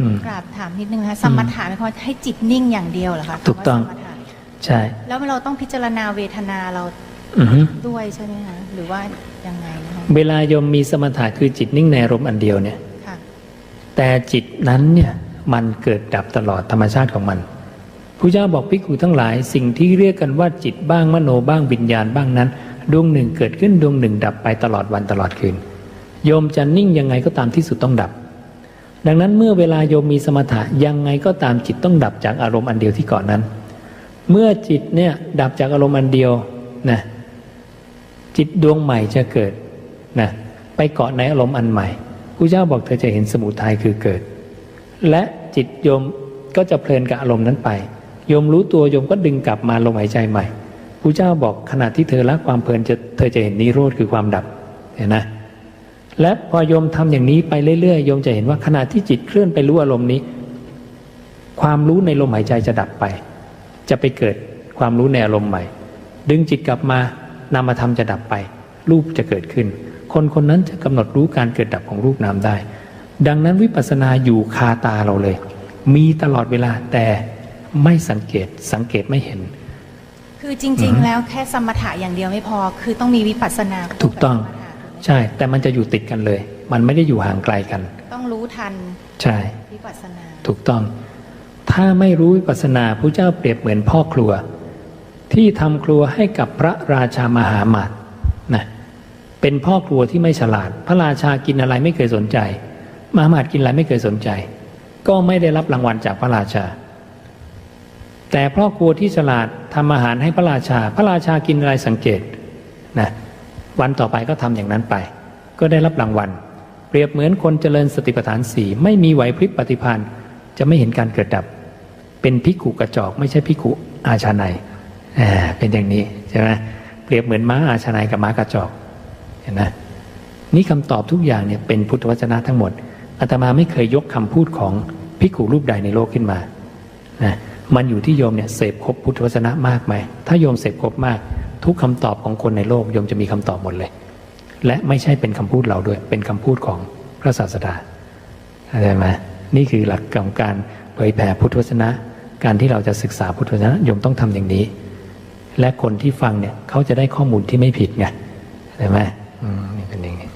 อืมกราบถามนิดนึงนะคะสมถะหมายความว่าให้จิตนิ่งอย่างเดียวเหรอคะถูกต้อง คำว่าสมถะใช่ แล้วเราต้องพิจารณาเวทนาเราอือฮึด้วยใช่ไหมคะหรือว่ายังไงนะคะเวลาโยมมีสมถะคือจิตนิ่งในอารมณ์อันเดียวเนี่ย ค่ะ แต่จิตนั้นเนี่ยมันเกิดดับตลอดธรรมชาติของมันพระเจ้าบอกภิกขุทั้งหลายสิ่งที่เรียกกันว่าจิตบ้างมโนบ้างวิญญาณบ้างนั้น ดวงหนึ่งเกิดขึ้นดวงหนึ่งดับไปตลอดวันตลอดคืน โยมจะนิ่งยังไงก็ตามที่สุดต้องดับ ดังนั้นเมื่อเวลาโยมมีสมถะยังไงก็ตามจิตต้องดับจากอารมณ์อันเดียวที่ก่อนนั้น เมื่อจิตเนี่ยดับจากอารมณ์อันเดียวนะจิตดวงใหม่จะเกิดนะไปเกาะในอารมณ์อันใหม่พระเจ้าบอกเธอจะเห็นสมุทัยคือเกิด และจิตโยมก็จะเพลินกับอารมณ์นั้นไป โยมรู้ตัวโยมก็ดึงกลับมาลมหายใจใหม่พระเจ้าบอกขณะที่เธอละความเพลินจะเธอจะเห็นนิโรธคือความดับเห็นนะ และพอโยมทำอย่างนี้ไปเรื่อยๆโยมจะเห็นว่าขณะที่จิตเคลื่อนไปรู้อารมณ์นี้ ความรู้ในลมหายใจจะดับไป จะไปเกิดความรู้ในอารมณ์ใหม่ ดึงจิตกลับมานามธรรมจะดับไป รูปจะเกิดขึ้น คนคนนั้นจะกำหนดรู้การเกิดดับของรูปนามได้ ดังนั้นวิปัสสนาอยู่คาตาเราเลย มีตลอดเวลาแต่ไม่สังเกตสังเกตไม่เห็น คือจริง ๆ แล้วแค่สมถะอย่างเดียวไม่พอ คือต้องมีวิปัสสนาถูกต้องคู่ บสมถะถูกไหมใช่ แต่มันจะอยู่ติดกันเลย มันไม่ได้อยู่ห่างไกลกัน ต้องรู้ทัน ใช่วิปัสสนาถูกต้อง ถ้าไม่รู้วิปัสสนาพระเจ้าเปรียบเหมือนพ่อครัว ที่ทำครัวให้กับพระราชามหามาตย์นะเป็นพ่อครัวที่ไม่ฉลาด พระราชากินอะไรไม่เคยสนใจ มหามาตย์กินอะไรไม่เคยสนใจ ก็ไม่ได้รับรางวัลจากพระราชา แต่พ่อครัวที่ฉลาดทำอาหารให้พระราชา พระราชากินอะไรสังเกตนะ วันต่อไปก็ทำอย่างนั้นไป ก็ได้รับรางวัล เปรียบเหมือนคนเจริญสติปัฏฐานสี่ไม่มีไหวพริบปฏิภาณจะไม่เห็นการเกิดดับ เป็นพิกุกระจอก ไม่ใช่พิกุอาชาไนยอ่าเป็นอย่างนี้ใช่ไหมเปรียบเหมือนม้าอาชาไนยกับม้ากระจอกเห็นไหมนี่คำตอบทุกอย่างเนี่ยเป็นพุทธวจนะทั้งหมดอาตมาไม่เคยยกคำพูดของพิกุรูปใดในโลกขึ้นมานะมันอยู่ที่โยมเนี่ยเสพครบพุทธวจนะมากไหมถ้าโยมเสพครบมาก ทุกคำตอบของคนในโลกโยมจะมีคำตอบหมดเลย และไม่ใช่เป็นคำพูดเราด้วย เป็นคำพูดของพระศาสดาเข้าใจไหมนี่คือหลักของการเผยแผ่พุทธวจนะ การที่เราจะศึกษาพุทธวจนะโยมต้องทำอย่างนี้ และคนที่ฟังเนี่ยเขาจะได้ข้อมูลที่ไม่ผิดไงเข้าใจไหมอืมนี่เป็นอย่างนี้